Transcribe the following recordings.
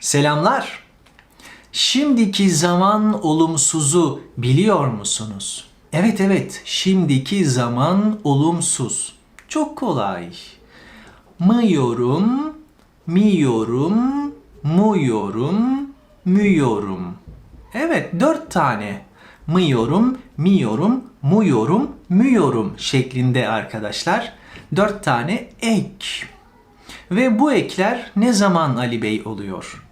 Selamlar. Şimdiki zaman olumsuzu biliyor musunuz? Evet evet, şimdiki zaman olumsuz. Çok kolay. Mıyorum, miyorum, muyorum, müyorum. Evet, dört tane. Mıyorum, miyorum, muyorum, müyorum şeklinde arkadaşlar. Dört tane ek. Ve bu ekler ne zaman Ali Bey oluyor?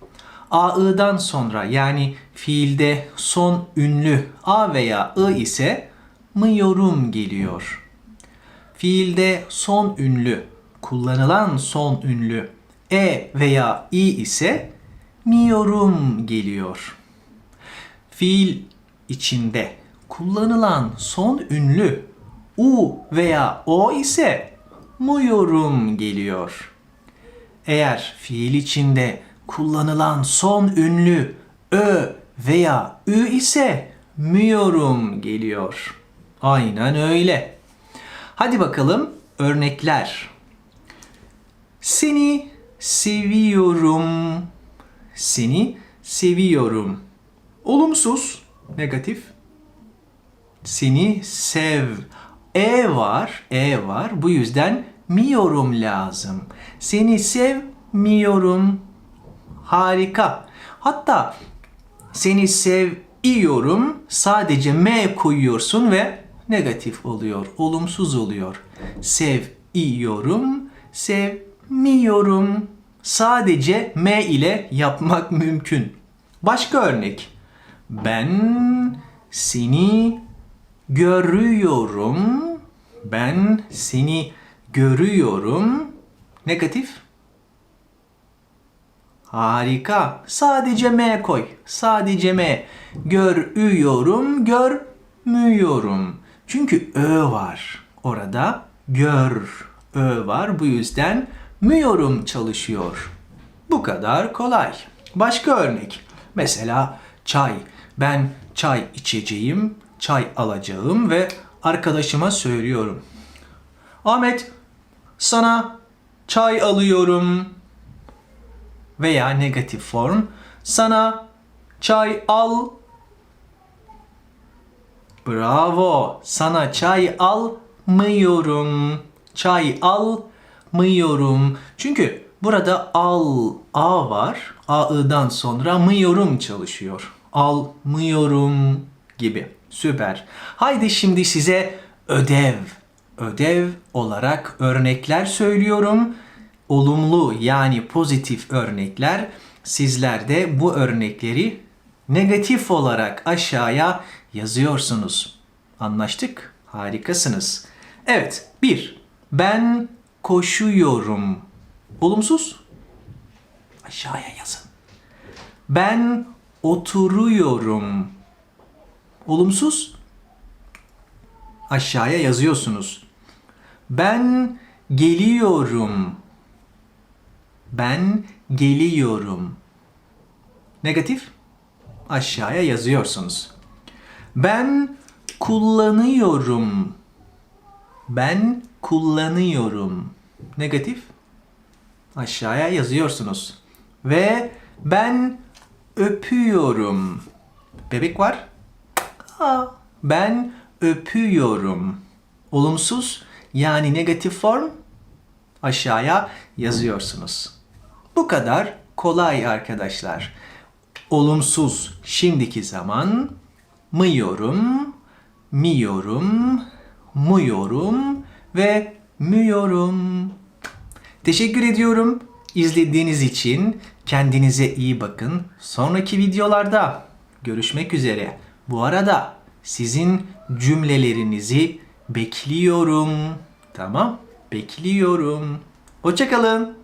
AI'dan sonra yani fiilde son ünlü A veya I ise mıyorum geliyor. Fiilde son ünlü, kullanılan son ünlü E veya I ise miyorum geliyor. Fiil içinde kullanılan son ünlü U veya O ise muyurum geliyor. Eğer fiil içinde kullanılan son ünlü ö veya ü ise müyorum geliyor. Aynen öyle. Hadi bakalım örnekler. Seni seviyorum. Seni seviyorum. Olumsuz, negatif. Seni sev. E var, e var. Bu yüzden miyorum lazım. Seni sevmiyorum. Harika. Hatta seni seviyorum sadece m koyuyorsun ve negatif oluyor. Olumsuz oluyor. Seviyorum, sevmiyorum. Sadece m ile yapmak mümkün. Başka örnek. Ben seni görüyorum. Ben seni görüyorum. Negatif. Harika. Sadece M koy. Sadece M. Görüyorum, görmüyorum. Çünkü Ö var. Orada gör. Ö var. Bu yüzden müyorum çalışıyor. Bu kadar kolay. Başka örnek. Mesela çay. Ben çay içeceğim, çay alacağım ve arkadaşıma söylüyorum. Ahmet, sana çay alıyorum. Veya negatif form. Sana çay al. Bravo. Sana çay almıyorum. Çay almıyorum. Çünkü burada al a var. A'dan sonra mıyorum çalışıyor. Almıyorum gibi. Süper. Haydi şimdi size ödev ödev olarak örnekler söylüyorum. Olumlu yani pozitif örnekler. Sizler de bu örnekleri negatif olarak aşağıya yazıyorsunuz. Anlaştık? Harikasınız. Evet. Bir. Ben koşuyorum. Olumsuz. Aşağıya yazın. Ben oturuyorum. Olumsuz. Aşağıya yazıyorsunuz. Ben geliyorum. Ben geliyorum. Negatif aşağıya yazıyorsunuz. Ben kullanıyorum. Ben kullanıyorum. Negatif aşağıya yazıyorsunuz. Ve ben öpüyorum. Bebek var. Ben öpüyorum. Olumsuz yani negatif form aşağıya yazıyorsunuz. Bu kadar kolay arkadaşlar. Olumsuz şimdiki zaman mıyorum, miyorum, muyorum ve müyorum. Teşekkür ediyorum izlediğiniz için. Kendinize iyi bakın. Sonraki videolarda görüşmek üzere. Bu arada sizin cümlelerinizi bekliyorum. Tamam? Bekliyorum. Hoşçakalın.